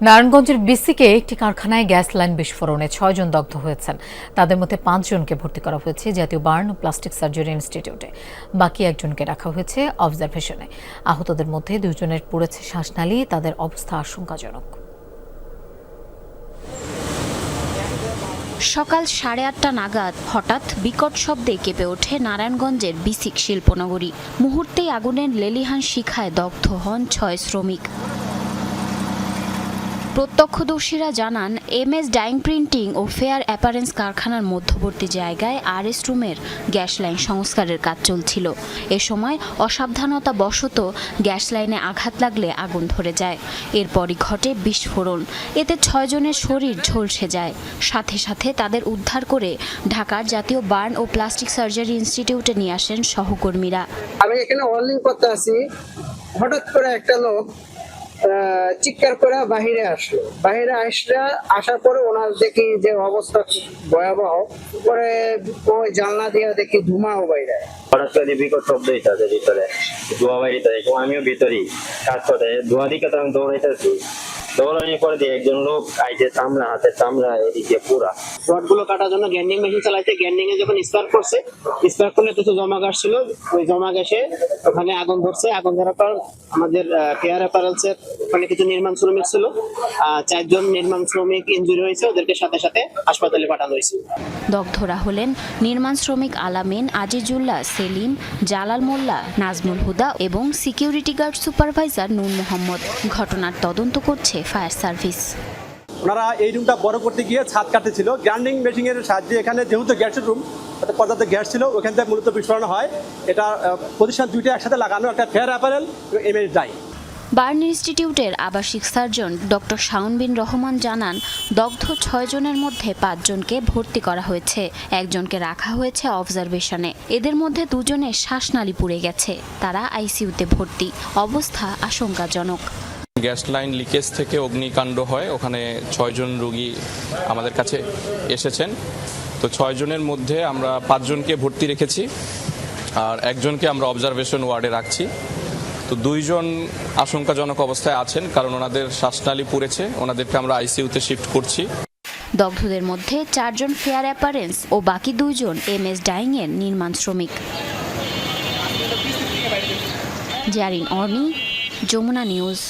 নারায়ণগঞ্জের বিসিকে একটি কারখানায় গ্যাস লাইন বিস্ফোরণে ছয়জন দগ্ধ হয়েছেন। তাদের মধ্যে পাঁচজনকে ভর্তি করা হয়েছে জাতীয় বার্ন ও প্লাস্টিক সার্জারি ইনস্টিটিউটে। বাকি একজনকে রাখা হয়েছে অবজারভেশনে। আহতদের মধ্যে দুজনের পড়েছে শ্বাসনালী, তাদের অবস্থা আশঙ্কাজনক। সকাল সাড়ে আটটা নাগাদ হঠাৎ বিকট শব্দে কেঁপে ওঠে নারায়ণগঞ্জের বিসিক শিল্পনগরী। মুহূর্তেই আগুনের লেলিহান শিখায় দগ্ধ হন ছয় শ্রমিক। প্রত্যক্ষদর্শীরা জানান এম এস ডাইং প্রিন্টিং ও ফেয়ার অ্যাপারেন্স কারখানার মধ্যবর্তী জায়গায় আর এস রুমের গ্যাস লাইন সংস্কারের কাজ চলছিল। এ সময় অসাবধানতা বশত গ্যাস লাইনে আঘাত লাগলে আগুন ধরে যায়। এরপরই ঘটে বিস্ফোরণ। এতে ছয়জনের শরীর ঝলসে যায়। সাথে সাথে তাদের উদ্ধার করে ঢাকার জাতীয় বার্ন ও প্লাস্টিক সার্জারি ইনস্টিটিউটে নিয়ে আসেন সহকর্মীরা। আমি এখানে করতে আছি হঠাৎ করে একটা লোক চিৎকার করে বাহিরে আসলো। বাহিরে আসলে আসার পরে ওনার দেখি যে অবস্থা ভয়াবহ। পরে ওই জানলা দিয়ে দেখি ধুমাও বাইরে। হঠাৎ করে বিকট ভিতরে। এবং আমিও ভিতরেই। কাজ করে, ধোয়া দিকে তো আমি দৌড়াইতেছি। দৌড়ানি করে দিয়ে একজন লোক আইতে চামড়া হাতে চামড়া এদিকে পুরা। রডগুলো কাটার জন্য গ্যান্ডিং মেশিন চালাইছে। গ্যান্ডিং এ যখন স্পার্ক করছে স্পার্ক করলে কিছু জমা গ্যাস ছিল ওই জমা গ্যাসে ওখানে আগুন ধরছে। আগুন ধরার পর আমাদের কেয়ার অ্যাপারেলস এর ওখানে কিছু নির্মাণ শ্রমিক ছিল। চারজন নির্মাণ শ্রমিক ইনজুরি হয়েছে ওদেরকে সাথে সাথে হাসপাতালে পাঠানো হয়েছে। দগ্ধরা হলেন নির্মাণ শ্রমিক আলামিন আজিজুল্লাহ সেলিম জালাল মোল্লা নাজমুল হুদা এবং security guard supervisor Nur Mohammad. ঘটনার তদন্ত করছে ফায়ার সার্ভিস। ওনারা এই রুমটা বড় করতে গিয়ে ছাদ কাটতেছিল গ্রাইন্ডিং মেশিনের সাহায্যে এখানে যেহেতু গ্যাসের রুম পর্যাপ্ত গ্যাস ছিল ওখান থেকে মূলত বিস্ফোরণ হয়। এটা প্রতিষ্ঠান দুইটা একসাথে লাগানো একটা fair apparel M S dye burn ইনস্টিটিউটের আবাসিক সার্জন ডক্টর শাউন বিন রহমান জানান দগ্ধ ছয়জনের মধ্যে পাঁচজনকে ভর্তি করা হয়েছে। একজনকে রাখা হয়েছে অবজারভেশনে এদের মধ্যে দুজনের শ্বাসনালী পুড়ে গেছে। তারা আইসিইউতে ভর্তি। অবস্থা আশঙ্কাজনক। গ্যাস লাইন লিকেজ থেকে অগ্নিকাণ্ড হয়। ওখানে ছয়জন রোগী আমাদের কাছে এসেছেন। তো ছয়জনের মধ্যে আমরা পাঁচজনকে ভর্তি রেখেছি আর একজনকে আমরা অবজারভেশন ওয়ার্ডে রাখছি। তো দুইজন আশঙ্কাজনক অবস্থায় আছেন কারণ ওনাদের শ্বাসনালী পুড়েছে। ওনাদেরকে আমরা আইসিইউতে শিফট করছি। দগ্ধদের মধ্যে চারজন ফেয়ার অ্যাপারেন্স ও বাকি দুইজন এম এস ডাইংয়ের নির্মাণ শ্রমিক। জারিন অর্নি, যমুনা নিউজ।